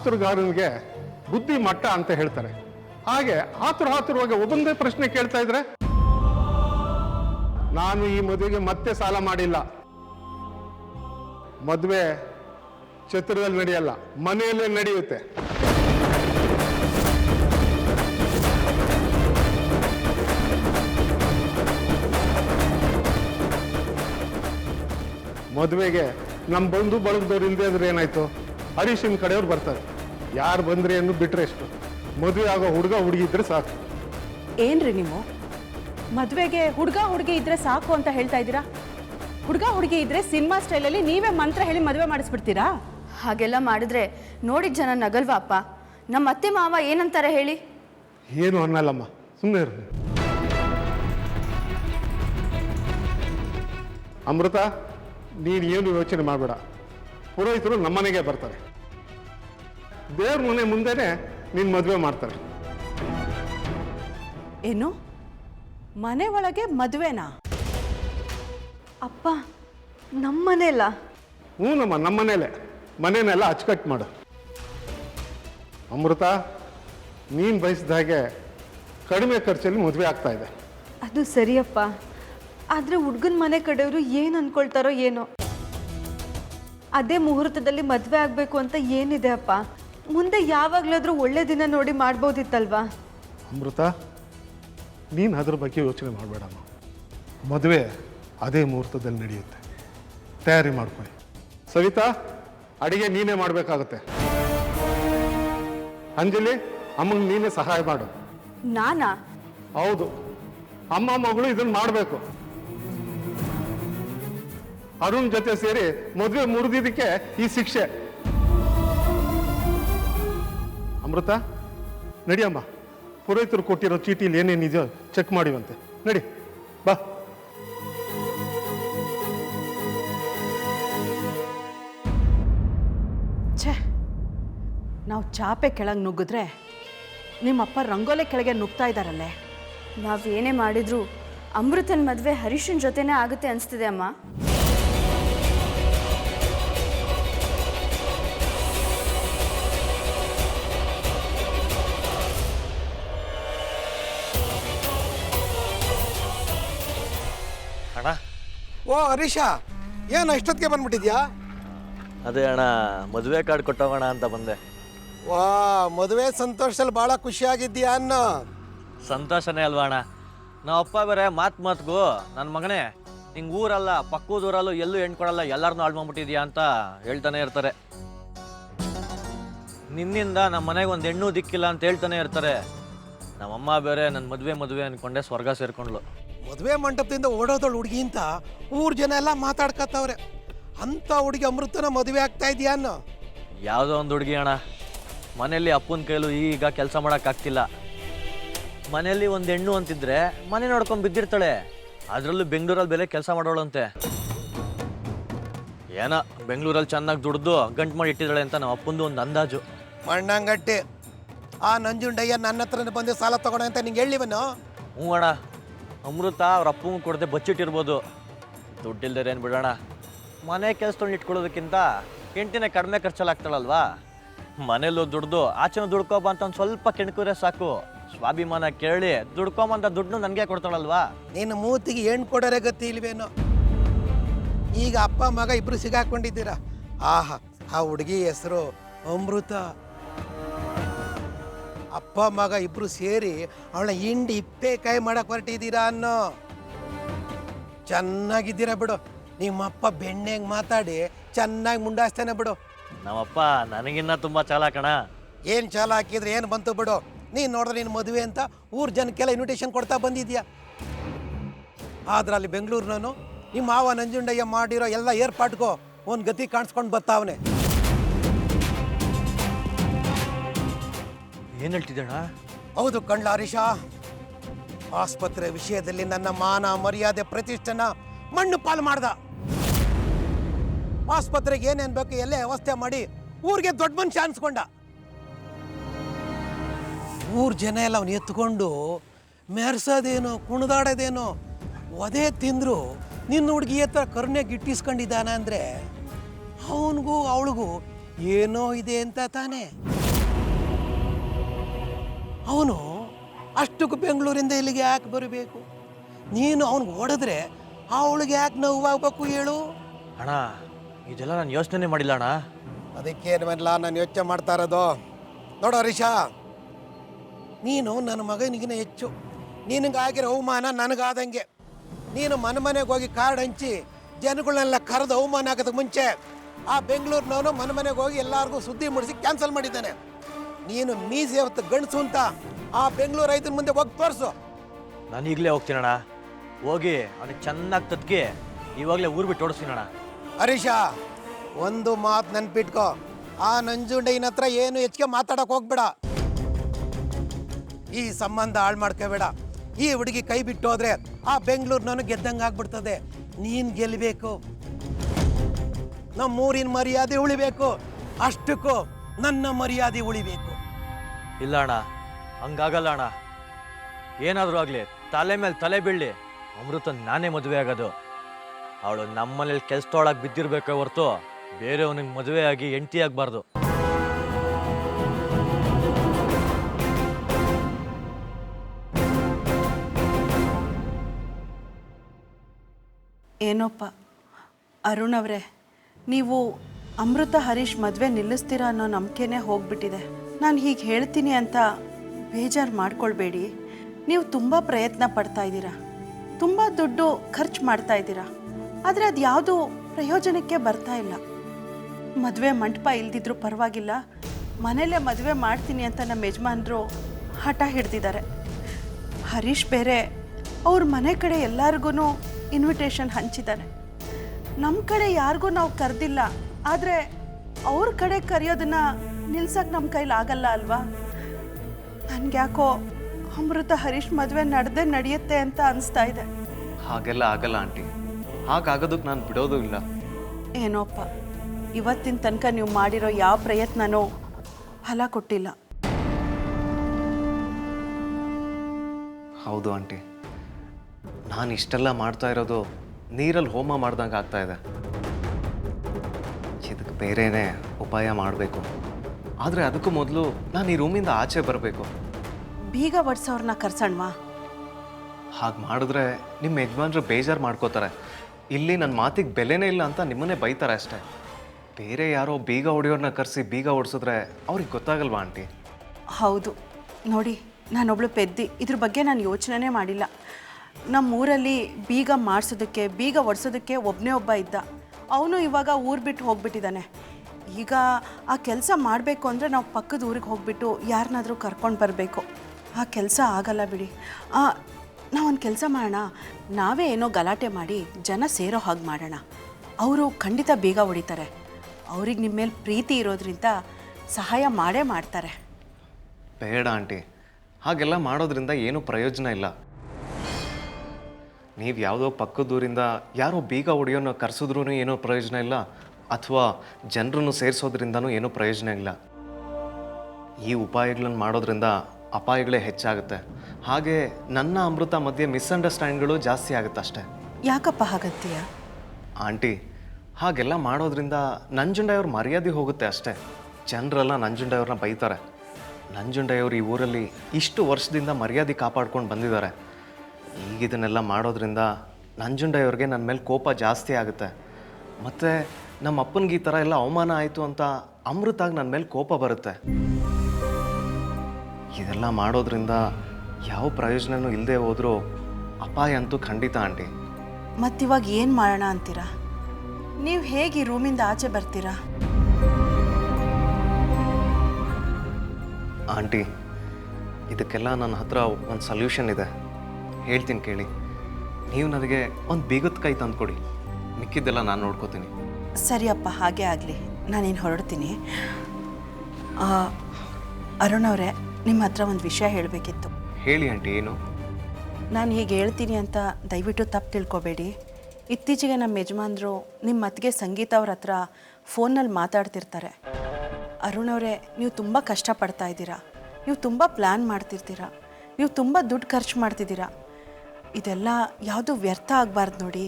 ಆತುರಗಾರನಿಗೆ ಬುದ್ಧಿ ಮಟ್ಟ ಅಂತ ಹೇಳ್ತಾರೆ. ಹಾಗೆ ಆತುರ ಆತುರವಾಗಿ ಒಬ್ಬಂದೇ ಪ್ರಶ್ನೆ ಕೇಳ್ತಾ ಇದ್ರೆ, ನಾನು ಈ ಮದುವೆಗೆ ಮತ್ತೆ ಸಾಲ ಮಾಡಿಲ್ಲ. ಮದುವೆ ಛತ್ರದಲ್ಲಿ ನಡೆಯಲ್ಲ, ಮನೆಯಲ್ಲೇ ನಡೆಯುತ್ತೆ. ಮದುವೆಗೆ ನಮ್ಮ ಬಂಧು ಬಳಗದವ್ರು ಇಲ್ಲದೆ ಅಂದ್ರೆ ಏನಾಯ್ತು? ಹರೀಶಿನ ಕಡೆಯವ್ರು ಬರ್ತಾರೆ. ಯಾರು ಬಂದ್ರಿ ಅನ್ನೋ ಬಿಟ್ರೆ ಎಷ್ಟು? ಮದುವೆ ಆಗೋ ಹುಡುಗ ಹುಡುಗಿ ಇದ್ರೆ ಸಾಕು. ಏನ್ರಿ ನೀವು? ಮದುವೆಗೆ ಹುಡುಗ ಹುಡುಗಿ ಇದ್ರೆ ಸಾಕು ಅಂತ ಹೇಳ್ತಾ ಇದ್ದೀರಾ? ಹುಡುಗ ಹುಡುಗಿ ಇದ್ರೆ ಸಿನಿಮಾ ಸ್ಟೈಲಲ್ಲಿ ನೀವೇ ಮಂತ್ರ ಹೇಳಿ ಮದುವೆ ಮಾಡಿಸ್ಬಿಡ್ತೀರಾ? ಹಾಗೆಲ್ಲ ಮಾಡಿದ್ರೆ ನೋಡಿದ ಜನ ನಗಲ್ವಾ ಅಪ್ಪ? ನಮ್ಮ ಅತ್ತೆ ಮಾವ ಏನಂತಾರೆ ಹೇಳಿ? ಏನು ಅನ್ನಲ್ಲಮ್ಮ ಸುಮ್ಮನೆ ಇರು. ಅಮೃತ ನೀನು ಏನು ಯೋಚನೆ ಮಾಡಬೇಡ. ಪುರೋಹಿತರು ನಮ್ಮನೆಗೆ ಬರ್ತಾರೆ. ದೇವ್ರ ಮನೆ ಮುಂದೆನೆ ನಿನ್ ಮದುವೆ ಮಾಡ್ತಾರೆ. ಏನು? ಮನೆ ಒಳಗೆ ಮದ್ವೆನಾ? ಅಪ್ಪ ನಮ್ಮನೆಲ್ಲ ಹ್ಞೂ ನಮ್ಮ ನಮ್ಮನೇಲೆ ಮನೆನೆಲ್ಲ ಅಚ್ಚುಕಟ್ಟು ಮಾಡು. ಅಮೃತ ನೀನ್ ಬಯಸಿದ ಹಾಗೆ ಕಡಿಮೆ ಖರ್ಚಲ್ಲಿ ಮದುವೆ ಆಗ್ತಾ ಇದೆ. ಅದು ಸರಿಯಪ್ಪ. ಆದ್ರೆ ಹುಡ್ಗನ್ ಮನೆ ಕಡೆಯವರು ಏನು ಅನ್ಕೊಳ್ತಾರೋ ಏನೋ. ಅದೇ ಮುಹೂರ್ತದಲ್ಲಿ ಮದುವೆ ಆಗಬೇಕು ಅಂತ ಏನಿದೆ ಅಪ್ಪ? ಮುಂದೆ ಯಾವಾಗಲಾದರೂ ಒಳ್ಳೆ ದಿನ ನೋಡಿ ಮಾಡ್ಬೋದಿತ್ತಲ್ವಾ? ಅಮೃತ ನೀನು ಅದ್ರ ಬಗ್ಗೆ ಯೋಚನೆ ಮಾಡಬೇಡಮ್ಮ ಮದುವೆ ಅದೇ ಮುಹೂರ್ತದಲ್ಲಿ ನಡೆಯುತ್ತೆ. ತಯಾರಿ ಮಾಡ್ಕೊಳ್ಳಿ. ಸವಿತಾ ಅಡಿಗೆ ನೀನೇ ಮಾಡಬೇಕಾಗುತ್ತೆ. ಅಂಜಲಿ ಅಮ್ಮಂಗೆ ನೀನೇ ಸಹಾಯ ಮಾಡು. ನಾನಾ? ಹೌದು. ಅಮ್ಮ ಮಗಳು ಇದನ್ನು ಮಾಡಬೇಕು. ಅರುಣ್ ಜೊತೆ ಸೇರಿ ಮದುವೆ ಮುರಿದಿದ್ದಕ್ಕೆ ಈ ಶಿಕ್ಷೆ. ಅಮೃತ ನಡಿಯಮ್ಮ ಪುರೋಹಿತರು ಕೊಟ್ಟಿರೋ ಚೀಟಿಲಿ ಏನೇನಿದೆಯೋ ಚೆಕ್ ಮಾಡಿವಂತೆ. ನಡಿ ಬಾ. ಛೇ ನಾವು ಚಾಪೆ ಕೆಳಗೆ ನುಗ್ಗಿದ್ರೆ ನಿಮ್ಮಪ್ಪ ರಂಗೋಲೆ ಕೆಳಗೆ ನುಗ್ತಾ ಇದ್ದಾರಲ್ಲೇ ನಾವೇನೇ ಮಾಡಿದ್ರು ಅಮೃತನ ಮದುವೆ ಹರೀಶನ್ ಜೊತೆನೇ ಆಗುತ್ತೆ ಅನಿಸ್ತಿದೆ ಅಮ್ಮ. ಓ ಹರೀಶ ಏನು ಇಷ್ಟೊತ್ತಿಗೆ ಬಂದ್ಬಿಟ್ಟಿದ್ಯಾ? ಅದೇ ಅಣ್ಣ ಮದುವೆ ಕಾರ್ಡ್ ಕೊಟ್ಟೋಗೋಣ ಅಂತ ಬಂದೆ. ವಾ ಮದುವೆ ಸಂತೋಷದಲ್ಲಿ ಭಾಳ ಖುಷಿಯಾಗಿದ್ದೀಯಾ ಅನ್ನೋ. ಸಂತೋಷನೇ ಅಲ್ವಾ ಅಣ್ಣ? ನಮ್ಮ ಅಪ್ಪ ಬೇರೆ ಮಾತು ಮಾತ್ಗೂ ನನ್ನ ಮಗನೇ ನಿಂಗೆ ಊರಲ್ಲ ಪಕ್ಕದ ಊರಲ್ಲೂ ಎಲ್ಲೂ ಹೆಣ್ಣು ಕೊಡಲ್ಲ ಎಲ್ಲರನ್ನೂ ಹಾಳು ಮಾಡ್ಬಿಟ್ಟಿದ್ಯಾ ಅಂತ ಹೇಳ್ತಾನೆ ಇರ್ತಾರೆ. ನಿನ್ನಿಂದ ನಮ್ಮ ಮನೆಗೆ ಒಂದು ಹೆಣ್ಣು ದಿಕ್ಕಿಲ್ಲ ಅಂತ ಹೇಳ್ತಾನೆ ಇರ್ತಾರೆ. ನಮ್ಮಮ್ಮ ಬೇರೆ ನನ್ನ ಮದುವೆ ಮದುವೆ ಅಂದ್ಕೊಂಡೆ ಸ್ವರ್ಗ ಸೇರ್ಕೊಂಡ್ಲು ಮದುವೆ ಮಂಟಪದಿಂದ ಓಡೋದಳು ಹುಡುಗಿ ಅಂತ ಊರ್ ಜನ ಎಲ್ಲ ಮಾತಾಡ್ಕತ್ತವ್ರೆ. ಅಂತ ಹುಡುಗಿ ಅಮೃತನ ಮದುವೆ ಆಗ್ತಾ ಇದೆಯಾ ಅನ್ನೋ? ಯಾವುದೋ ಒಂದು ಹುಡುಗಿ ಅಣ್ಣ. ಮನೆಯಲ್ಲಿ ಅಪ್ಪನ ಕೈಲೂ ಈಗ ಕೆಲಸ ಮಾಡೋಕ್ಕಾಗ್ತಿಲ್ಲ ಮನೆಯಲ್ಲಿ ಒಂದು ಹೆಣ್ಣು ಅಂತಿದ್ರೆ ಮನೆ ನೋಡ್ಕೊಂಡು ಬಿದ್ದಿರ್ತಾಳೆ. ಅದರಲ್ಲೂ ಬೆಂಗಳೂರಲ್ಲಿ ಬೆಲೆ ಕೆಲಸ ಮಾಡೋಳಂತೆ. ಏನೋ ಬೆಂಗಳೂರಲ್ಲಿ ಚೆನ್ನಾಗಿ ದುಡ್ದು ಗಂಟು ಮಾಡಿ ಇಟ್ಟಿದ್ದಾಳೆ ಅಂತ ನಮ್ಮ ಅಪ್ಪಂದು ಒಂದು ಅಂದಾಜು. ಮಣ್ಣಂಗಟ್ಟಿ. ಆ ನಂಜುಂಡಯ್ಯ ನನ್ನ ಹತ್ರನೇ ಬಂದು ಸಾಲ ತಗೊಂಡ ಅಂತ ನಿಂಗೆ ಹೇಳಿವನು? ಹ್ಞೂ ಅಣ್ಣ. ಅಮೃತ ಅವ್ರ ಅಪ್ಪಂಗೆ ಕೊಡದೆ ಬಚ್ಚಿಟ್ಟಿರ್ಬೋದು. ದುಡ್ಡಿಲ್ದರೆ ಏನು ಬಿಡೋಣ. ಮನೆ ಕೆಲಸದೊಂದು ಇಟ್ಕೊಳ್ಳೋದಕ್ಕಿಂತ ಹೆಂಟಿನ ಕಡಿಮೆ ಖರ್ಚಲ್ಲಾಗ್ತಾಳಲ್ವಾ? ಮನೇಲೂ ದುಡ್ದು, ಆಚೆನ ದುಡ್ಕೋಬ ಅಂತ ಒಂದು ಸ್ವಲ್ಪ ಕೆಣಕುರೆ ಸಾಕು. ಸ್ವಾಭಿಮಾನ ಕೇಳಿ ದುಡ್ಕೊಂಬಂದ ದುಡ್ಡು ನನಗೆ ಕೊಡ್ತಾಳಲ್ವಾ? ನಿನ್ನ ಮೂತಿಗೆ ಹೆಣ್ಣು ಕೊಡೋರೆ ಗತಿ ಇಲ್ವೇನೋ? ಈಗ ಅಪ್ಪ, ಮಗ ಇಬ್ರು ಸಿಗಾಕೊಂಡಿದ್ದೀರಾ? ಆಹಾ, ಆ ಹುಡುಗಿ ಹೆಸರು ಅಮೃತ. ಅಪ್ಪ ಮಗ ಇಬ್ರು ಸೇರಿ ಅವಳ ಹಿಂಡಿ ಇಪ್ಪೇ ಕೈ ಮಾಡಕ್ ಹೊರಟಿದ್ದೀರಾ ಅನ್ನೋ. ಚೆನ್ನಾಗಿದ್ದೀರಾ ಬಿಡು. ನಿಮ್ಮಪ್ಪ ಬೆಣ್ಣೆಗೆ ಮಾತಾಡಿ ಚೆನ್ನಾಗಿ ಮುಂಡಾಸ್ತಾನೆ ಬಿಡು. ನಮ್ಮಪ್ಪ ನನಗಿನ್ನ ತುಂಬಾ ಚಾಲ ಕಣ. ಏನು ಚಾಲ ಹಾಕಿದ್ರೆ ಏನು ಬಂತು ಬಿಡು. ನೀನು ನೋಡಿದ್ರೆ ನೀನು ಮದುವೆ ಅಂತ ಊರ್ ಜನಕ್ಕೆಲ್ಲ ಇನ್ವಿಟೇಷನ್ ಕೊಡ್ತಾ ಬಂದಿದ್ಯಾ? ಆದ್ರೆ ಅಲ್ಲಿ ಬೆಂಗಳೂರಿನವನು ನಿಮ್ಮ ಮಾವ ನಂಜುಂಡಯ್ಯ ಮಾಡಿರೋ ಎಲ್ಲ ಏರ್ಪಾಟ್ಗೋ ಒಂದು ಗತಿ ಕಾಣಿಸ್ಕೊಂಡು ಬರ್ತಾವನೆ. ಏನು ಹೇಳ್ತಿದ್ದಣ್ಣ ಹೌದು ಕಣ್ಲ ಹರೀಶ ಆಸ್ಪತ್ರೆ ವಿಷಯದಲ್ಲಿ ನನ್ನ ಮಾನ ಮರ್ಯಾದೆ ಪ್ರತಿಷ್ಠೆನ ಮಣ್ಣು ಪಾಲು ಮಾಡ್ದ. ಆಸ್ಪತ್ರೆಗೆ ಏನೇನ್ ಬೇಕು ಎಲ್ಲೇ ವ್ಯವಸ್ಥೆ ಮಾಡಿ ಊರಿಗೆ ದೊಡ್ಡ ಮನುಷ್ಯ ಅನ್ಸ್ಕೊಂಡ. ಊರ್ ಜನ ಎಲ್ಲ ಅವನು ಎತ್ಕೊಂಡು ಮೆರ್ಸೋದೇನೋ ಕುಣಿದಾಡೋದೇನೋ, ಒದೇ ತಿಂದ್ರು ನಿನ್ನ ಹುಡುಗಿ ಹತ್ರ ಕರುಣೆ ಗಿಟ್ಟಿಸ್ಕೊಂಡಿದ್ದಾನ ಅಂದ್ರೆ ಅವನಿಗೂ ಅವಳಿಗೂ ಏನೋ ಇದೆ ಅಂತ ತಾನೇ. ಅವನು ಅಷ್ಟಕ್ಕೂ ಬೆಂಗಳೂರಿಂದ ಇಲ್ಲಿಗೆ ಯಾಕೆ ಬರಬೇಕು? ನೀನು ಅವನಿಗೆ ಹೊಡೆದ್ರೆ ಅವಳಿಗೆ ಯಾಕೆ ನೋವಾಗಬೇಕು ಹೇಳು? ಅಣ್ಣ ಇದೆಲ್ಲ ನಾನು ಯೋಚನೆ ಮಾಡಿಲ್ಲ ಅಣ್ಣ. ಅದಕ್ಕೇನಲ್ಲ ನಾನು ಯೋಚನೆ ಮಾಡ್ತಾ ಇರೋದು. ನೋಡೋ ಹರೀಶಾ. ನೀನು ನನ್ನ ಮಗನಿಗಿನ ಹೆಚ್ಚು. ನಿನಗಾಗಿರೋ ಅವಮಾನ ನನಗಾದಂಗೆ. ನೀನು ಮನೆ ಮನೆಗೆ ಹೋಗಿ ಕಾರ್ಡ್ ಹಂಚಿ ಜನಗಳನ್ನೆಲ್ಲ ಕರೆದು ಅವಮಾನ ಆಗೋದಕ್ಕೆ ಮುಂಚೆ ಆ ಬೆಂಗಳೂರಿನವನು ಮನೆ ಮನೆಗೆ ಹೋಗಿ ಎಲ್ಲರಿಗೂ ಸುದ್ದಿ ಮೂಡಿಸಿ ಕ್ಯಾನ್ಸಲ್ ಮಾಡಿದ್ದಾನೆ. ನೀನು ಮೀಸೆ ಹೊತ್ತು ಗಂಡಸು ಅಂತ ಆ ಬೆಂಗಳೂರು ರೈತನ ಮುಂದೆ ಹೋಗಿ ತೋರಿಸು. ನಾನು ಈಗಲೇ ಹೋಗ್ತೀನಣ್ಣ. ಹೋಗಿ ಅವನಿಗೆ ಚೆನ್ನಾಗಿ ತತ್ಕಿ ಇವಾಗಲೇ ಊರು ಬಿಟ್ಟು ಓಡಿಸ್ತೀನಣ್ಣ. ಹರೀಶ ಒಂದು ಮಾತು ನೆನ್ಪಿಟ್ಕೋ. ಆ ನಂಜುಂಡೈನ ಹತ್ರ ಏನು ಹೆಚ್ಚಿಗೆ ಮಾತಾಡೋಕೆ ಹೋಗ್ಬೇಡ. ಈ ಸಂಬಂಧ ಹಾಳು ಮಾಡ್ಕೋಬೇಡ. ಈ ಹುಡುಗಿ ಕೈ ಬಿಟ್ಟು ಹೋದ್ರೆ ಆ ನನಗೆ ಗೆದ್ದಂಗೆ ಆಗ್ಬಿಡ್ತದೆ. ನೀನು ಗೆಲ್ಲಬೇಕು ನಮ್ಮೂರಿನ ಮರ್ಯಾದೆ ಉಳಿಬೇಕು. ಅಷ್ಟಕ್ಕೂ ನನ್ನ ಮರ್ಯಾದೆ ಉಳಿಬೇಕು. ಇಲ್ಲ ಅಣ್ಣ ಹಂಗಾಗಲ್ಲ ಅಣ್ಣ ಏನಾದರೂ ಆಗಲಿ, ತಲೆ ಮೇಲೆ ತಲೆ ಬೀಳಲಿ. ಅಮೃತ ನಾನೇ ಮದುವೆ ಆಗೋದು. ಅವಳು ನಮ್ಮನೇಲಿ ಕೆಲ್ಸದೊಳಗೆ ಹೊರತು ಹೊರ್ತು ಬೇರೆಯವನಿಗೆ ಮದುವೆ ಆಗಿ ಎಂಟಿ ಆಗಬಾರ್ದು. ಏನೋಪ್ಪ, ಅರುಣ್ ಅವರೇ, ನೀವು ಅಮೃತ ಹರೀಶ್ ಮದುವೆ ನಿಲ್ಲಿಸ್ತೀರಾ ಅನ್ನೋ ನಂಬಿಕೆನೇ ಹೋಗ್ಬಿಟ್ಟಿದೆ. ನಾನು ಹೀಗೆ ಹೇಳ್ತೀನಿ ಅಂತ ಬೇಜಾರು ಮಾಡ್ಕೊಳ್ಬೇಡಿ. ನೀವು ತುಂಬ ಪ್ರಯತ್ನ ಪಡ್ತಾ ಇದ್ದೀರಾ. ತುಂಬ ದುಡ್ಡು ಖರ್ಚು ಮಾಡ್ತಾ ಇದ್ದೀರಾ. ಆದರೆ ಅದು ಯಾವುದು ಪ್ರಯೋಜನಕ್ಕೆ ಬರ್ತಾ ಇಲ್ಲ. ಮದುವೆ ಮಂಟಪ ಇಲ್ದಿದ್ರು ಪರವಾಗಿಲ್ಲ. ಮನೇಲೇ ಮದುವೆ ಮಾಡ್ತೀನಿ ಅಂತ ನಮ್ಮ ಯಜಮಾನರು ಹಠ ಹಿಡ್ದಿದ್ದಾರೆ. ಹರೀಶ್ ಬೇರೆ ಅವ್ರ ಮನೆ ಕಡೆ ಎಲ್ಲರಿಗೂ ಇನ್ವಿಟೇಷನ್ ಹಂಚಿದ್ದಾರೆ. ನಮ್ಮ ಕಡೆ ಯಾರಿಗೂ ನಾವು ಕರೆದಿಲ್ಲ. ಆದರೆ ಅವ್ರ ಕಡೆ ಕರೆಯೋದನ್ನ ನಿಲ್ಸಕ್ಕೆ ನಮ್ಮ ಕೈಲಿ ಆಗಲ್ಲ ಅಲ್ವಾ? ನನಗ್ಯಾಕೋ ಅಮೃತ ಹರೀಶ್ ಮದುವೆ ನಡೆದೇ ನಡೆಯುತ್ತೆ ಅಂತ ಅನಿಸ್ತಾ ಇದೆ. ಹಾಗೆಲ್ಲ ಆಗಲ್ಲ ಆಂಟಿ. ಹಾಗಾಗೋದಕ್ಕೆ ನಾನು ಬಿಡೋದು ಇಲ್ಲ. ಏನೋಪ್ಪ ಇವತ್ತಿನ ತನಕ ನೀವು ಮಾಡಿರೋ ಯಾವ ಪ್ರಯತ್ನನೂ ಫಲ ಕೊಟ್ಟಿಲ್ಲ. ಹೌದು ಆಂಟಿ. ನಾನು ಇಷ್ಟೆಲ್ಲ ಮಾಡ್ತಾ ಇರೋದು ನೀರಲ್ಲಿ ಹೋಮ ಮಾಡ್ದಂಗೆ ಆಗ್ತಾ ಇದೆ. ಇದಕ್ಕೆ ಬೇರೆನೇ ಉಪಾಯ ಮಾಡಬೇಕು. ಆದರೆ ಅದಕ್ಕೂ ಮೊದಲು ನಾನು ಈ ರೂಮಿಂದ ಆಚೆ ಬರಬೇಕು. ಬೀಗ ಒಡ್ಸೋರ್ನ ಕರ್ಸಣ್ವಾ? ಹಾಗೆ ಮಾಡಿದ್ರೆ ನಿಮ್ಮ ಯಜಮಾನ್ರು ಬೇಜಾರು ಮಾಡ್ಕೋತಾರೆ. ಇಲ್ಲಿ ನನ್ನ ಮಾತಿಗೆ ಬೆಲೆನೇ ಇಲ್ಲ ಅಂತ ನಿಮ್ಮನ್ನೇ ಬೈತಾರೆ ಅಷ್ಟೇ. ಬೇರೆ ಯಾರೋ ಬೀಗ ಹೊಡೆಯೋರ್ನ ಕರೆಸಿ ಬೀಗ ಹೊಡ್ಸಿದ್ರೆ ಅವ್ರಿಗೆ ಗೊತ್ತಾಗಲ್ವಾ ಆಂಟಿ? ಹೌದು. ನೋಡಿ ನಾನೊಬ್ಳು ಪೆದ್ದಿ. ಇದ್ರ ಬಗ್ಗೆ ನಾನು ಯೋಚನೆ ಮಾಡಿಲ್ಲ. ನಮ್ಮ ಊರಲ್ಲಿ ಬೀಗ ಮಾಡಿಸೋದಕ್ಕೆ ಬೀಗ ಒಡ್ಸೋದಕ್ಕೆ ಒಬ್ಬನೇ ಒಬ್ಬ ಇದ್ದ. ಅವನು ಇವಾಗ ಊರು ಬಿಟ್ಟು ಹೋಗ್ಬಿಟ್ಟಿದ್ದಾನೆ. ಈಗ ಆ ಕೆಲಸ ಮಾಡಬೇಕು ಅಂದರೆ ನಾವು ಪಕ್ಕದ ಊರಿಗೆ ಹೋಗ್ಬಿಟ್ಟು ಯಾರನ್ನಾದರೂ ಕರ್ಕೊಂಡು ಬರಬೇಕು. ಆ ಕೆಲಸ ಆಗಲ್ಲ ಬಿಡಿ. ನಾವೊಂದು ಕೆಲಸ ಮಾಡೋಣ. ನಾವೇ ಏನೋ ಗಲಾಟೆ ಮಾಡಿ ಜನ ಸೇರೋ ಹಾಗೆ ಮಾಡೋಣ. ಅವರು ಖಂಡಿತ ಬೇಗ ಹೊಡಿತಾರೆ. ಅವ್ರಿಗೆ ನಿಮ್ಮ ಮೇಲೆ ಪ್ರೀತಿ ಇರೋದ್ರಿಂದ ಸಹಾಯ ಮಾಡೇ ಮಾಡ್ತಾರೆ. ಬೇಡ ಆಂಟಿ. ಹಾಗೆಲ್ಲ ಮಾಡೋದ್ರಿಂದ ಏನೂ ಪ್ರಯೋಜನ ಇಲ್ಲ. ನೀವು ಯಾವುದೋ ಪಕ್ಕದೂರಿಂದ ಯಾರೋ ಬೀಗ ಹೊಡೆಯೋನ ಕರೆಸಿದ್ರೂ ಏನೋ ಪ್ರಯೋಜನ ಇಲ್ಲ. ಅಥವಾ ಜನರನ್ನು ಸೇರಿಸೋದ್ರಿಂದನೂ ಏನೂ ಪ್ರಯೋಜನ ಇಲ್ಲ. ಈ ಉಪಾಯಗಳನ್ನು ಮಾಡೋದ್ರಿಂದ ಅಪಾಯಗಳೇ ಹೆಚ್ಚಾಗುತ್ತೆ. ಹಾಗೆ ನನ್ನ ಅಮೃತ ಮಧ್ಯೆ ಮಿಸ್ಅಂಡರ್ಸ್ಟ್ಯಾಂಡ್ಗಳು ಜಾಸ್ತಿ ಆಗುತ್ತೆ ಅಷ್ಟೇ. ಯಾಕಪ್ಪ ಹಾಗತ್ತೀಯ ಆಂಟಿ ಹಾಗೆಲ್ಲ ಮಾಡೋದ್ರಿಂದ ನಂಜುಂಡಯ್ಯವ್ರ ಮರ್ಯಾದೆ ಹೋಗುತ್ತೆ ಅಷ್ಟೇ. ಜನರೆಲ್ಲ ನಂಜುಂಡಯ್ಯವ್ರನ್ನ ಬೈತಾರೆ. ನಂಜುಂಡಯ್ಯವ್ರು ಈ ಊರಲ್ಲಿ ಇಷ್ಟು ವರ್ಷದಿಂದ ಮರ್ಯಾದೆ ಕಾಪಾಡ್ಕೊಂಡು ಬಂದಿದ್ದಾರೆ. ಈಗ ಇದನ್ನೆಲ್ಲ ಮಾಡೋದ್ರಿಂದ ನಂಜುಂಡಯ್ಯವ್ರಿಗೆ ನನ್ನ ಮೇಲೆ ಕೋಪ ಜಾಸ್ತಿ ಆಗುತ್ತೆ. ಮತ್ತು ನಮ್ಮ ಅಪ್ಪನಿಗೆ ಈ ಥರ ಎಲ್ಲ ಅವಮಾನ ಆಯಿತು ಅಂತ ಅಮೃತಾಗಿ ನನ್ನ ಮೇಲೆ ಕೋಪ ಬರುತ್ತೆ. ಇದೆಲ್ಲ ಮಾಡೋದ್ರಿಂದ ಯಾವ ಪ್ರಯೋಜನನೂ ಇಲ್ಲದೆ ಹೋದರೂ ಅಪಾಯ ಅಂತೂ ಖಂಡಿತ ಆಂಟಿ. ಮತ್ತಿವಾಗ ಏನು ಮಾಡೋಣ ಅಂತೀರಾ? ನೀವು ಹೇಗೆ ರೂಮಿಂದ ಆಚೆ ಬರ್ತೀರಾ? ಆಂಟಿ ಇದಕ್ಕೆಲ್ಲ ನನ್ನ ಹತ್ರ ಒಂದು ಸೊಲ್ಯೂಷನ್ ಇದೆ. ಹೇಳ್ತೀನಿ ಕೇಳಿ. ನೀವು ನನಗೆ ಒಂದು ಬೀಗದ ಕೈ ತಂದುಕೊಡಿ. ಮಿಕ್ಕಿದ್ದೆಲ್ಲ ನಾನು ನೋಡ್ಕೋತೀನಿ. ಸರಿಯಪ್ಪ ಹಾಗೆ ಆಗಲಿ. ನಾನೇನು ಹೊರಡ್ತೀನಿ? ಅರುಣ್ ಅವರೇ ನಿಮ್ಮ ಹತ್ರ ಒಂದು ವಿಷಯ ಹೇಳಬೇಕಿತ್ತು. ಹೇಳಿ ಆಂಟಿ ಏನು? ನಾನು ಹೀಗೆ ಹೇಳ್ತೀನಿ ಅಂತ ದಯವಿಟ್ಟು ತಪ್ಪು ತಿಳ್ಕೊಬೇಡಿ. ಇತ್ತೀಚೆಗೆ ನಮ್ಮ ಯಜಮಾನರು ನಿಮ್ಮ ಅತ್ತಿಗೆ ಸಂಗೀತ ಅವ್ರ ಹತ್ರ ಫೋನಲ್ಲಿ ಮಾತಾಡ್ತಿರ್ತಾರೆ. ಅರುಣ್ ಅವರೇ ನೀವು ತುಂಬ ಕಷ್ಟಪಡ್ತಾ ಇದ್ದೀರಾ. ನೀವು ತುಂಬ ಪ್ಲ್ಯಾನ್ ಮಾಡ್ತಿರ್ತೀರಾ. ನೀವು ತುಂಬ ದುಡ್ಡು ಖರ್ಚು ಮಾಡ್ತಿದ್ದೀರಾ. ಇದೆಲ್ಲ ಯಾವುದು ವ್ಯರ್ಥ ಆಗಬಾರ್ದು ನೋಡಿ.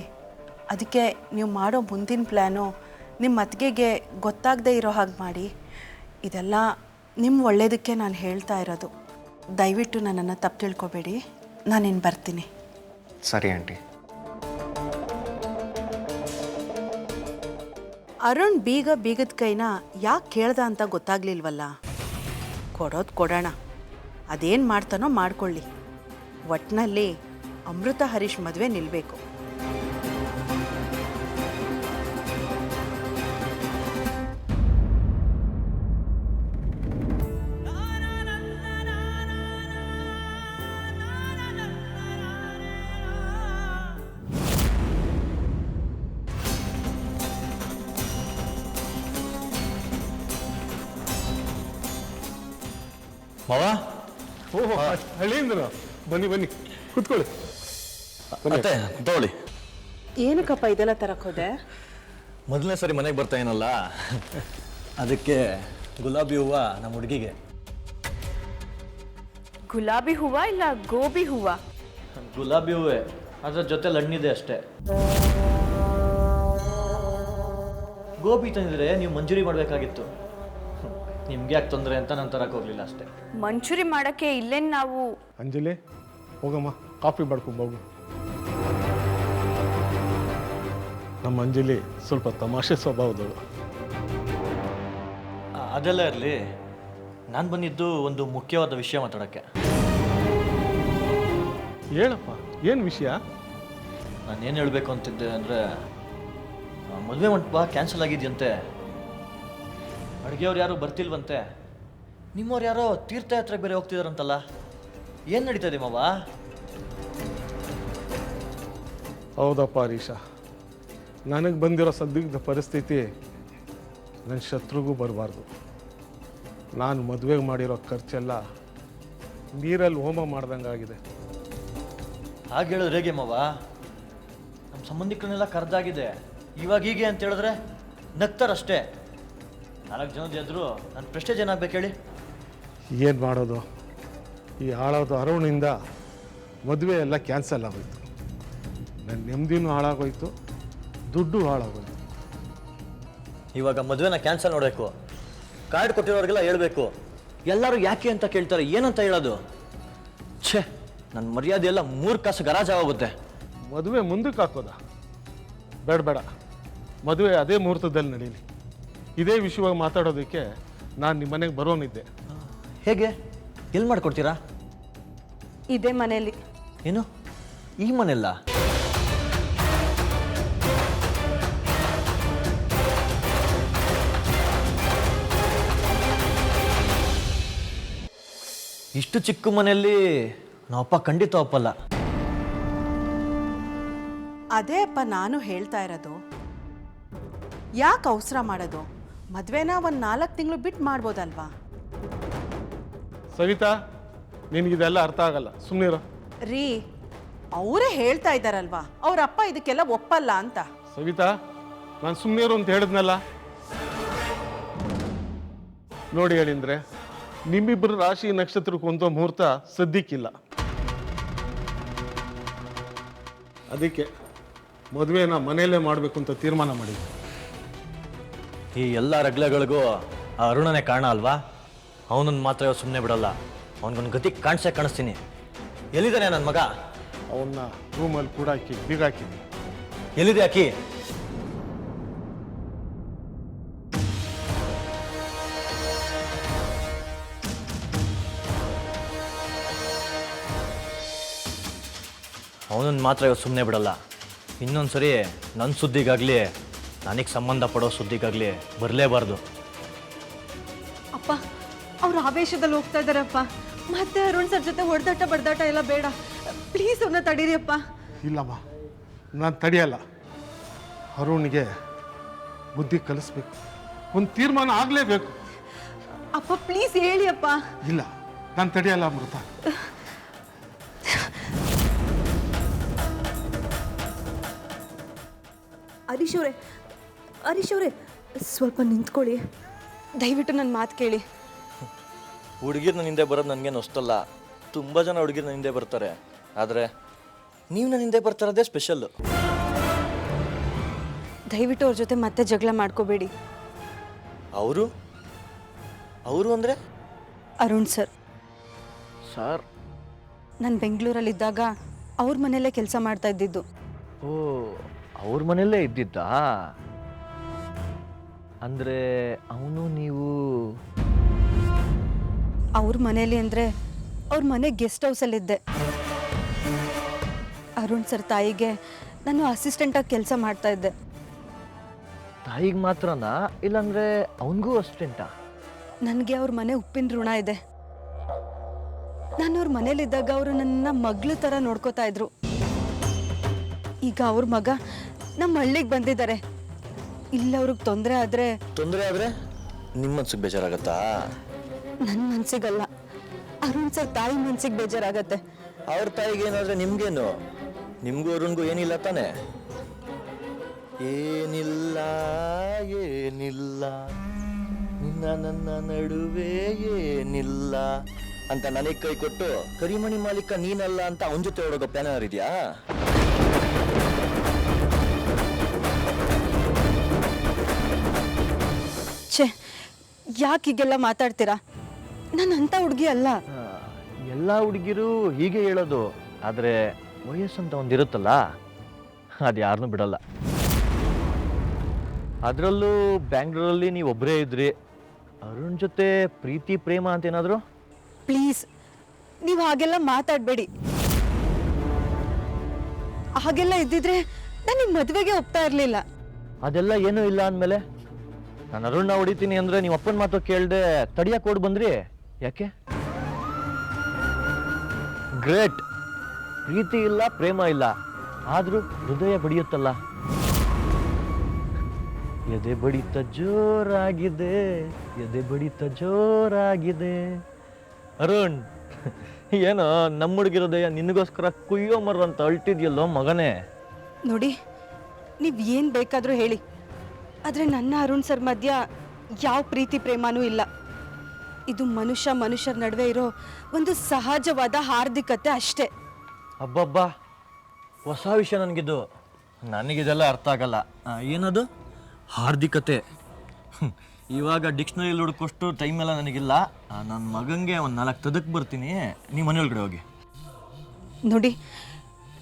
ಅದಕ್ಕೆ ನೀವು ಮಾಡೋ ಮುಂದಿನ ಪ್ಲ್ಯಾನು ನಿಮ್ಮ ಅತ್ತಿಗೆಗೆ ಗೊತ್ತಾಗದೇ ಇರೋ ಹಾಗೆ ಮಾಡಿ. ಇದೆಲ್ಲ ನಿಮ್ಮ ಒಳ್ಳೇದಕ್ಕೆ ನಾನು ಹೇಳ್ತಾ ಇರೋದು. ದಯವಿಟ್ಟು ನನ್ನನ್ನು ತಪ್ಪು ತಿಳ್ಕೊಬೇಡಿ. ಇನ್ನು ಬರ್ತೀನಿ. ಸರಿ ಆಂಟಿ. ಅರುಣ್ ಬೀಗ ಬೀಗದ ಕೈನ ಯಾಕೆ ಕೇಳ್ದ ಅಂತ ಗೊತ್ತಾಗ್ಲಿಲ್ವಲ್ಲ? ಕೊಡೋದು ಕೊಡೋಣ. ಅದೇನು ಮಾಡ್ತಾನೋ ಮಾಡ್ಕೊಳ್ಳಿ. ಒಟ್ಟಿನಲ್ಲಿ ಅಮೃತ ಹರೀಶ್ ಮದುವೆ ನಿಲ್ಲಬೇಕು ಮಾವ? ಓಹೋ ಹಳ್ಳಿಯಿಂದ ಬನ್ನಿ ಬನ್ನಿ. ಕುತ್ಕೊಳ್ಳಿ. ಮತ್ತೆ ತಗೊಳ್ಳಿ ಏನಕ್ಕಪ್ಪ ಇದೆಲ್ಲ ಹೋದೆ? ಮೊದಲನೇ ಸರಿ ಮನೆಗೆ ಬರ್ತಾ ಏನಲ್ಲ? ಅದಕ್ಕೆ ಗುಲಾಬಿ ಹೂವ ನಮ್ಮ ಹುಡುಗಿಗೆ. ಗುಲಾಬಿ ಹೂವ ಇಲ್ಲ ಗೋಬಿ ಹೂವ? ಗುಲಾಬಿ ಹೂವೆ. ಅದ್ರ ಜೊತೆ ಲಣ್ಣಿದೆ ಅಷ್ಟೇ. ಗೋಬಿ ತಂದಿದ್ರೆ ನೀವು ಮಂಜೂರಿ ಮಾಡಬೇಕಾಗಿತ್ತು. ನಿಮ್ಗೆ ಯಾಕೆ ತೊಂದರೆ ಅಂತ ನಾನು ತರಕ್ ಹೋಗ್ಲಿಲ್ಲ ಅಷ್ಟೇ. ಮಂಚೂರಿ ಮಾಡಕ್ಕೆ ಇಲ್ಲೇನ್ ನಾವು? ಅಂಜಲಿ ಹೋಗಮ್ಮ ಕಾಫಿ ಮಾಡ್ಕೊಂಬೋಗು ನಮ್ಮ ಅಂಜಲಿ ಸ್ವಲ್ಪ ತಮಾಷೆ ಸ್ವಭಾವದಳು. ಆ, ಅದೆಲ್ಲ ಇರಲಿ. ನಾನು ಬಂದಿದ್ದು ಒಂದು ಮುಖ್ಯವಾದ ವಿಷಯ ಮಾತಾಡೋಕ್ಕೆ. ಹೇಳಪ್ಪ ಏನು ವಿಷಯ? ನಾನು ಏನು ಹೇಳಬೇಕು ಅಂತಿದ್ದೆ ಅಂದರೆ ಮದುವೆ ಮಂಟಪ ಕ್ಯಾನ್ಸಲ್ ಆಗಿದೆಯಂತೆ. ಅಡುಗೆಯವ್ರು ಯಾರು ಬರ್ತಿಲ್ವಂತೆ? ನಿಮ್ಮವ್ರು ಯಾರೋ ತೀರ್ಥಯಾತ್ರೆಗೆ ಬೇರೆ ಹೋಗ್ತಿದಾರಂತಲ್ಲ ಏನು ನಡೀತದೆ ಮಾವ? ಹೌದಪ್ಪ ಹರೀಶ. ನನಗೆ ಬಂದಿರೋ ಸದ್ದಿಗ್ಧ ಪರಿಸ್ಥಿತಿ ನನ್ನ ಶತ್ರುಗೂ ಬರಬಾರ್ದು. ನಾನು ಮದುವೆಗೆ ಮಾಡಿರೋ ಖರ್ಚೆಲ್ಲ ನೀರಲ್ಲಿ ಹೋಮ ಮಾಡ್ದಂಗಾಗಿದೆ. ಹಾಗೆ ಹೇಳಿದ್ರೆ ಹೇಗೆ ಮಾವ? ನಮ್ಮ ಸಂಬಂಧಿಕರನ್ನೆಲ್ಲ ಕರೆದಾಗಿದೆ. ಇವಾಗ ಹೀಗೆ ಅಂತ ಹೇಳಿದ್ರೆ ನಗ್ತಾರಷ್ಟೇ. ನಾಲ್ಕು ಜನದ ಎದುರು. ನನ್ನ ಪ್ರೆಸ್ಟೇಜ್ ಏನಾಗ್ಬೇಕು ಹೇಳಿ? ಏನು ಮಾಡೋದು? ಈ ಹಾಳಾದ ಅರುಣಿಂದ ಮದುವೆ ಎಲ್ಲ ಕ್ಯಾನ್ಸಲ್ ಆಗೋಯ್ತು. ನನ್ನ ನೆಮ್ಮದಿನೂ ಹಾಳಾಗೋಯ್ತು ದುಡ್ಡು ಹಾಳಾಗೋಯ್ತು. ಇವಾಗ ಮದುವೆನ ಕ್ಯಾನ್ಸಲ್ ಮಾಡಬೇಕು ಕಾರ್ಡ್ ಕೊಟ್ಟಿರೋರಿಗೆಲ್ಲ ಹೇಳಬೇಕು. ಎಲ್ಲರೂ ಯಾಕೆ ಅಂತ ಕೇಳ್ತಾರೆ ಏನಂತ ಹೇಳೋದು? ಛೇ ನನ್ನ ಮರ್ಯಾದೆ ಎಲ್ಲ ಮೂರು ಕಾಸು ಗರಾಜಾಗೋಗುತ್ತೆ ಮದುವೆ ಮುಂದಕ್ಕೆ ಹಾಕೋದ? ಬೇಡ ಬೇಡ. ಮದುವೆ ಅದೇ ಮುಹೂರ್ತದಲ್ಲಿ ನಡೀಲಿ. ಇದೇ ವಿಷಯವಾಗಿ ಮಾತಾಡೋದಕ್ಕೆ ನಾನು ನಿಮ್ಮ ಮನೆಗೆ ಬರೋನಿದ್ದೆ. ಹೇಗೆ? ಎಲ್ಲಿ ಮಾಡ್ಕೊಡ್ತೀರಾ? ಇದೇ ಮನೆಯಲ್ಲಿ. ಏನು? ಈ ಮನೆಯಲ್ಲ? ಇಷ್ಟು ಚಿಕ್ಕ ಮನೆಯಲ್ಲಿ ನಾವಪ್ಪ ಖಂಡಿತ ಅಪ್ಪಲ್ಲ ಅದೇ ಅಪ್ಪ ನಾನು ಹೇಳ್ತಾ ಇರೋದು. ಯಾಕೆ ಅವಸರ ಮಾಡೋದು? ಮದುವೆನ ಒಂದು ನಾಲ್ಕು ತಿಂಗಳು ಬಿಟ್ಟು ಮಾಡ್ಬೋದಲ್ವಾ? ಸವಿತಾ ನಿನಗಿದೆಲ್ಲ ಅರ್ಥ ಆಗಲ್ಲ. ಸುಮ್ಮನಿರು ರೀ ಅವರೇ ಹೇಳ್ತಾ ಇದ್ದಾರಲ್ವಾ? ಅವ್ರ ಅಪ್ಪ ಇದಕ್ಕೆಲ್ಲ ಒಪ್ಪಲ್ಲ ಅಂತ. ಸವಿತಾ ನಾನು ಸುಮ್ಮನಿರು ಅಂತ ಹೇಳಿದ್ನಲ್ಲ. ನೋಡಿ ಹೇಳಿದ್ರೆ ನಿಮ್ಮಿಬ್ಬರು ರಾಶಿ ನಕ್ಷತ್ರಕ್ಕೆ ಒಂದು ಮುಹೂರ್ತ ಸದ್ಯಕ್ಕಿಲ್ಲ. ಅದಕ್ಕೆ ಮದುವೆನ ಮನೆಯಲ್ಲೇ ಮಾಡಬೇಕು ಅಂತ ತೀರ್ಮಾನ ಮಾಡಿದ್ದೆ. ಈ ಎಲ್ಲ ರಗ್ಲೆಗಳಿಗೂ ಆ ಅರುಣನೇ ಕಾರಣ ಅಲ್ವಾ? ಅವನನ್ನು ಮಾತ್ರ ಸುಮ್ಮನೆ ಬಿಡಲ್ಲ. ಅವನಿಗೊಂದು ಗತಿ ಕಾಣಿಸೇ ಕಾಣಿಸ್ತೀನಿ. ಎಲ್ಲಿದ್ದಾನೆ ನನ್ನ ಮಗ? ಅವನ್ನ ರೂಮಲ್ಲಿ ಕೂಡ ಹಾಕಿ ಬೀಗ ಹಾಕಿದ್ವಿ ಎಲ್ಲಿದೆ ಅಕ್ಕಿ? ಅವನನ್ನು ಮಾತ್ರ ಇವತ್ತು ಸುಮ್ಮನೆ ಬಿಡಲ್ಲ. ಇನ್ನೊಂದು ಸರಿ ನನ್ನ ಸುದ್ದಿಗಾಗಲಿ ನನಗೆ ಸಂಬಂಧಪಡೋ ಸುದ್ದಿಗಾಗಲಿ ಬರಲೇಬಾರ್ದು. ಅಪ್ಪ ಅವ್ರು ಆವೇಶದಲ್ಲಿ ಹೋಗ್ತಾ ಇದ್ದಾರಪ್ಪ. ಮತ್ತೆ ಅರುಣ್ ಸರ್ ಜೊತೆ ಹೊಡೆದಾಟ ಬಡ್ದಾಟ ಎಲ್ಲ ಬೇಡ. ಪ್ಲೀಸ್ ಅವ್ರನ್ನ ತಡೀರಿ ಅಪ್ಪ. ಇಲ್ಲಮ್ಮ ನಾನು ತಡೆಯಲ್ಲ. ಅರುಣ್ಗೆ ಬುದ್ಧಿ ಕಲಿಸ್ಬೇಕು. ಒಂದು ತೀರ್ಮಾನ ಆಗಲೇಬೇಕು. ಅಪ್ಪ ಪ್ಲೀಸ್ ಹೇಳಿ ಅಪ್ಪ. ಇಲ್ಲ ನಾನು ತಡೆಯಲ್ಲ ಅಮೃತ. ಹರೀಶ್ ಅವರೇ ಹರೀಶ್ ಅವರೇ ಸ್ವಲ್ಪ ನಿಂತ್ಕೊಳ್ಳಿ. ದಯವಿಟ್ಟು ನನ್ನ ಮಾತು ಕೇಳಿ. ಹುಡುಗಿರ್ ನನ್ನ ಹಿಂದೆ ಬರೋದು ನನಗೇನು ಹೊಸ್ತಲ್ಲ ತುಂಬ ಜನ ಹುಡುಗಿರ್ ನನ್ನ ಹಿಂದೆ ಬರ್ತಾರೆ. ಆದರೆ ನೀವು ನನ್ನ ಹಿಂದೆ ಬರ್ತಾರದೇ ಸ್ಪೆಷಲ್ಲು. ದಯವಿಟ್ಟು ಅವ್ರ ಜೊತೆ ಮತ್ತೆ ಜಗಳ ಮಾಡ್ಕೋಬೇಡಿ. ಅವರು? ಅವರು ಅಂದರೆ? ಅರುಣ್ ಸರ್. ಸರ್. ನಾನು ಬೆಂಗಳೂರಲ್ಲಿದ್ದಾಗ ಅವ್ರ ಮನೆಯಲ್ಲೇ ಕೆಲಸ ಮಾಡ್ತಾ ಇದ್ದಿದ್ದು. ಓ ಅವ್ರ ಮನೆಯಲ್ಲೇ ಇದ್ದಿದ್ದಾ? ಅಂದರೆ ಅವನು ನೀವು? ಅವ್ರ ಮನೇಲಿ ಅಂದರೆ ಅವ್ರ ಮನೆ ಗೆಸ್ಟ್ ಹೌಸಲ್ಲಿದ್ದೆ ಅರುಣ್ ಸರ್ ತಾಯಿಗೆ ನಾನು ಅಸಿಸ್ಟೆಂಟಾಗಿ ಕೆಲಸ ಮಾಡ್ತಾ ಇದ್ದೆ. ತಾಯಿಗೆ ಮಾತ್ರನಾ? ಇಲ್ಲಂದ್ರೆ ಅವನಿಗೂ ಅಸಿಸ್ಟೆಂಟ್ ನನಗೆ ಅವ್ರ ಮನೆ ಉಪ್ಪಿನ ಋಣ ಇದೆ. ನಾನು ಅವ್ರ ಮನೇಲಿದ್ದಾಗ ಅವರು ನನ್ನ ಮಗಳ ಥರ ನೋಡ್ಕೋತಾ ಇದ್ರು. ಈಗ ಅವ್ರ ಮಗ ನಮ್ಮ ಹಳ್ಳಿಗೆ ಬಂದಿದ್ದಾರೆ. ಇಲ್ಲ ಅವ್ರಿಗೆ ತೊಂದರೆ ಆದ್ರೆ ತೊಂದರೆ ಆದ್ರೆ ನಿಮ್ಮ ಮನ್ಸಿಗೆ ಬೇಜಾರಾಗತ್ತಾ? ನನ್ನ ಮನ್ಸಿಗಲ್ಲ. ಅರುಣ್ ಸರ್ ತಾಯಿ ಮನ್ಸಿಗೆ ಬೇಜಾರಾಗತ್ತೆ. ಅವ್ರ ತಾಯಿಗೆ ಏನಾದ್ರೆ ನಿಮ್ಗೇನು? ನಿಮ್ಗೂ ಅರುಣ್ಗೂ ಏನಿಲ್ಲ ತಾನೆ? ಏನಿಲ್ಲ ಏನಿಲ್ಲ. ನಿನ್ನ ನನ್ನ ನಡುವೆ ಏನಿಲ್ಲ ಅಂತ ನನಗೆ ಕೈ ಕೊಟ್ಟು ಕರಿಮಣಿ ಮಾಲೀಕ ನೀನಲ್ಲ ಅಂತ ಅವನ ಜೊತೆ ಹೊಡೋಗೋ ಪ್ಯಾನರ್ ಇದೆಯಾ? ಛೇ ಯಾಕೆ ಹೀಗೆಲ್ಲ ಮಾತಾಡ್ತೀರಾ? ನಾನು ಅಂಥ ಹುಡುಗಿ ಅಲ್ಲ. ಎಲ್ಲ ಹುಡುಗಿರು ಹೀಗೆ ಹೇಳೋದು ಆದರೆ ಅಂತ ಒಂದಿರುತ್ತಲ್ಲ ಅದು ಯಾರನ್ನೂ ಬಿಡಲ್ಲ. ಅದರಲ್ಲೂ ಬ್ಯಾಂಗ್ಳೂರಲ್ಲಿ ನೀವು ಒಬ್ಬರೇ ಇದ್ರಿ. ಅರುಣ್ ಜೊತೆ ಪ್ರೀತಿ ಪ್ರೇಮ ಅಂತ ಏನಾದರೂ ಪ್ಲೀಸ್ ನೀವು ಹಾಗೆಲ್ಲ ಮಾತಾಡಬೇಡಿ. ಹಾಗೆಲ್ಲ ಇದ್ದಿದ್ರೆ ನನಗೆ ಮದುವೆಗೆ ಒಪ್ತಾ ಇರಲಿಲ್ಲ. ಅದೆಲ್ಲ ಏನೂ ಇಲ್ಲ ಅಂದಮೇಲೆ? ನಾನು ಅರುಣ್ನ ಹೊಡಿತೀನಿ ಅಂದ್ರೆ ನೀವು ಅಪ್ಪನ ಮಾತು ಕೇಳದೆ ತಡಿಯಕ್ಕೆ ಓಡ್ ಬಂದ್ರಿ? ಯಾಕೆ? ಗ್ರೇಟ್. ಪ್ರೀತಿ ಇಲ್ಲ, ಪ್ರೇಮ ಇಲ್ಲ. ಆದರೂ ಹೃದಯ ಬಡಿಯುತ್ತಲ್ಲ. ಎದೆ ಬಡಿತ ಜೋರಾಗಿದೆ, ಎದೆ ಬಡಿತ ಜೋರಾಗಿದೆ. ಅರುಣ್, ಏನೋ ನಮ್ಮ ಹುಡುಗಿ ಹೃದಯ ನಿನಗೋಸ್ಕರ ಕುಯ್ಯೋ ಮರ ಅಂತ ಅಳ್ತಿದ್ಯಲ್ಲೋ ಮಗನೇ? ನೋಡಿ, ನೀವು ಏನು ಬೇಕಾದರೂ ಹೇಳಿ. ಆದರೆ ನನ್ನ ಅರುಣ್ ಸರ್ ಮಧ್ಯ ಯಾವ ಪ್ರೀತಿ ಪ್ರೇಮನೂ ಇಲ್ಲ. ಇದು ಮನುಷ್ಯ ಮನುಷ್ಯರ ನಡುವೆ ಇರೋ ಒಂದು ಸಹಜವಾದ ಹಾರ್ದಿಕತೆ ಅಷ್ಟೇ. ಅಬ್ಬಬ್ಬಾ ಹೊಸ ವಿಷಯ ನನಗಿದು. ನನಗಿದೆಲ್ಲ ಅರ್ಥ ಆಗಲ್ಲ. ಆ, ಏನದು? ಹಾರ್ದಿಕತೆ. ಹ್ಮ್. ಇವಾಗ ಡಿಕ್ಷನರಿಲಿ ಹುಡುಕೋಷ್ಟು ಟೈಮ್ ಎಲ್ಲ ನನಗಿಲ್ಲ. ನನ್ನ ಮಗಂಗೆ ಒಂದು ನಾಲ್ಕು ತದಕ್ಕೆ ಬರ್ತೀನಿ. ನೀವು ಮನೆ ಒಳಗಡೆ ಹೋಗಿ. ನೋಡಿ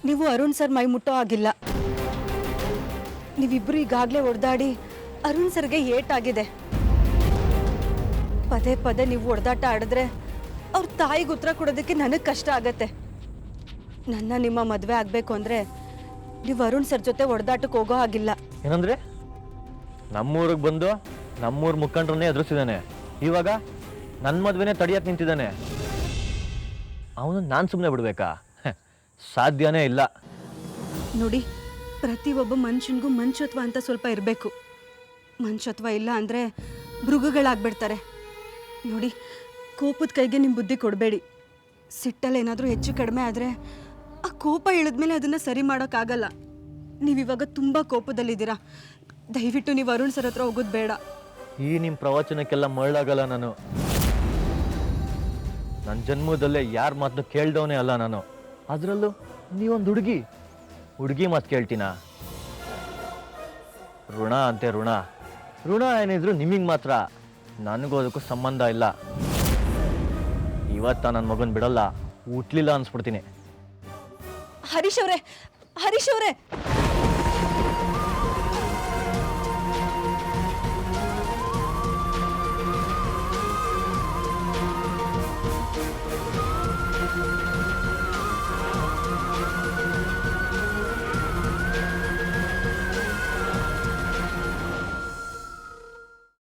ನೀವು ಅರುಣ್ ಸರ್ ಮೈ ಮುಟ್ಟೋ ಆಗಿಲ್ಲ ನೀವಿಬ್ರು ಈಗಾಗಲೇ ಹೊಡೆದಾಡಿ ಅರುಣ್ ಸರ್ಗೆ ಏಟಾಗಿದೆ. ಪದೇ ಪದೇ ನೀವು ಹೊಡೆದಾಟ ಆಡಿದ್ರೆ ಅವ್ರ ತಾಯಿಗೆ ಉತ್ತರ ಕೊಡೋದಕ್ಕೆ ನನಗೆ ಕಷ್ಟ ಆಗತ್ತೆ. ನನ್ನ ನಿಮ್ಮ ಮದುವೆ ಆಗಬೇಕು ಅಂದರೆ ನೀವು ಅರುಣ್ ಸರ್ ಜೊತೆ ಹೊಡೆದಾಟಕ್ಕೆ ಹೋಗೋ ಹಾಗಿಲ್ಲ. ಏನಂದ್ರೆ? ನಮ್ಮೂರಿಗೆ ಬಂದು ನಮ್ಮೂರ ಮುಖಂಡರನ್ನೇ ಎದುರಿಸಿದ್ದಾನೆ. ಇವಾಗ ನನ್ನ ಮದುವೆನೇ ತಡಿಯಕ್ಕೆ ನಿಂತಿದ್ದಾನೆ. ಅವನು ನಾನು ಸುಮ್ಮನೆ ಬಿಡಬೇಕಾ? ಸಾಧ್ಯನೇ ಇಲ್ಲ. ನೋಡಿ ಪ್ರತಿಯೊಬ್ಬ ಮನುಷ್ಯನಿಗೂ ಮನುಷ್ಯತ್ವ ಅಂತ ಸ್ವಲ್ಪ ಇರಬೇಕು. ಮನುಷ್ಯತ್ವ ಇಲ್ಲ ಅಂದರೆ ಮೃಗಗಳಾಗ್ಬಿಡ್ತಾರೆ. ನೋಡಿ, ಕೋಪದ ಕೈಗೆ ನಿಮ್ಮ ಬುದ್ಧಿ ಕೊಡಬೇಡಿ. ಸಿಟ್ಟಲ್ಲಿ ಏನಾದರೂ ಹೆಚ್ಚು ಕಡಿಮೆ ಆದರೆ ಆ ಕೋಪ ಇಳಿದ್ಮೇಲೆ ಅದನ್ನು ಸರಿ ಮಾಡೋಕ್ಕಾಗಲ್ಲ. ನೀವಿವಾಗ ತುಂಬ ಕೋಪದಲ್ಲಿದ್ದೀರಾ. ದಯವಿಟ್ಟು ನೀವು ಅರುಣ್ ಸರ್ ಹತ್ರ ಹೋಗೋದು ಬೇಡ. ಈ ನಿಮ್ಮ ಪ್ರವಚನಕ್ಕೆಲ್ಲ ಮರಳಾಗಲ್ಲ ನಾನು. ನನ್ನ ಜನ್ಮದಲ್ಲೇ ಯಾರ ಮಾತನ್ನು ಕೇಳ್ದವನೇ ಅಲ್ಲ ನಾನು. ಅದರಲ್ಲೂ ನೀವೊಂದು ಹುಡುಗಿ. ಹುಡುಗಿ ಮಾತು ಕೇಳ್ತೀನ? ಋಣ ಅಂತೆ ಋಣ. ಋಣ ಏನಿದ್ರು ನಿಮಗೆ ಮಾತ್ರ. ನನಗೂ ಅದಕ್ಕೂ ಸಂಬಂಧ ಇಲ್ಲ. ಇವತ್ತ ನನ್ನ ಮಗನ ಬಿಡಲ್ಲ, ಹುಟ್ಲಿಲ್ಲ ಅನ್ಸ್ಬಿಡ್ತೀನಿ. ಹರೀಶ್ ಅವರೇ ಹರೀಶ್ ಅವರೇ!